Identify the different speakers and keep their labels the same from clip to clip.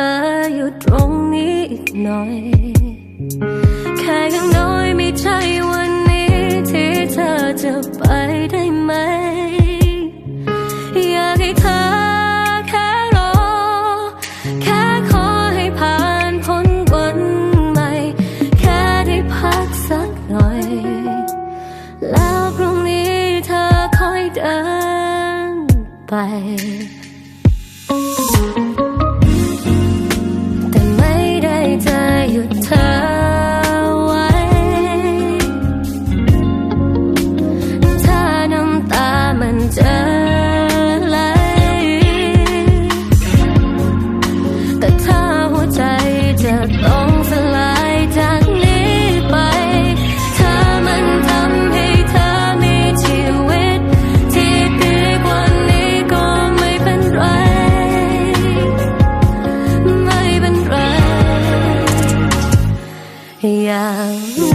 Speaker 1: ธออยู่ตรงนี้อีกหน่อย แค่ยังน้อยไม่ใช่วันนี้ที่เธอจะไปได้ไหม อยากให้เธอแค่รอ แค่ขอให้ผ่านพ้นวันใหม่ แค่ได้พักสักหน่อย แล้วพรุ่งนี้เธอค่อยเดินไป 해.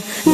Speaker 1: Mm.